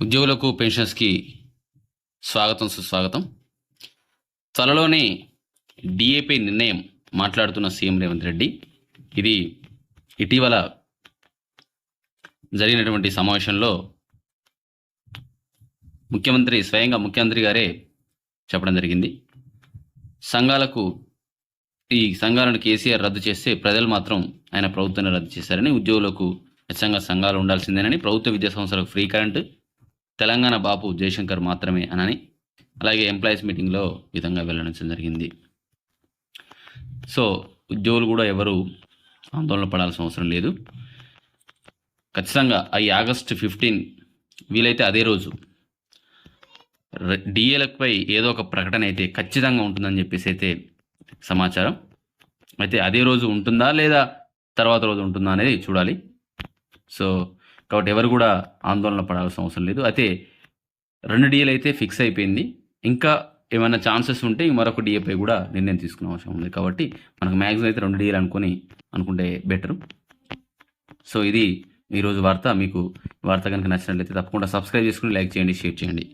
ఉద్యోగులకు పెన్షన్స్కి స్వాగతం సుస్వాగతం. త్వరలోనే డిఏపై నిర్ణయం మాట్లాడుతున్న సీఎం రేవంత్ రెడ్డి. ఇది ఇటీవల జరిగినటువంటి సమావేశంలో ముఖ్యమంత్రి స్వయంగా ముఖ్యమంత్రి గారే చెప్పడం జరిగింది. సంఘాలకు ఈ సంఘాలను కేసీఆర్ రద్దు చేస్తే ప్రజలు మాత్రం ఆయన ప్రభుత్వాన్ని రద్దు చేశారని ఉద్యోగులకు ఖచ్చితంగా సంఘాలు ఉండాల్సిందేనని ప్రభుత్వ విద్యా సంస్థలకు ఫ్రీ కరెంట్ తెలంగాణ బాపు జయశంకర్ మాత్రమే అనని అలాగే ఎంప్లాయీస్ మీటింగ్లో విధంగా వెల్లడించడం జరిగింది. సో ఉద్యోగులు కూడా ఎవరు ఆందోళన పడాల్సిన అవసరం లేదు. ఖచ్చితంగా ఈ ఆగస్టు ఫిఫ్టీన్ వీలైతే అదే రోజు డిఏలపై ఏదో ఒక ప్రకటన అయితే ఖచ్చితంగా ఉంటుందని చెప్పేసి అయితే సమాచారం. అయితే అదే రోజు ఉంటుందా లేదా తర్వాత రోజు ఉంటుందా అనేది చూడాలి. సో కాబట్టి ఎవరు కూడా ఆందోళన పడాల్సిన అవసరం లేదు. అయితే రెండు డిఎల్ అయితే ఫిక్స్ అయిపోయింది. ఇంకా ఏమైనా ఛాన్సెస్ ఉంటే మరొక డిఏపై కూడా నిర్ణయం తీసుకునే అవసరం ఉంది. కాబట్టి మనకు మ్యాక్సిమం అయితే రెండు డిఏలు అనుకొని అనుకుంటే బెటర్ సో ఇది ఈరోజు వార్త. మీకు వార్త కనుక నచ్చినట్లయితే తప్పకుండా సబ్స్క్రైబ్ చేసుకుని లైక్ చేయండి షేర్ చేయండి.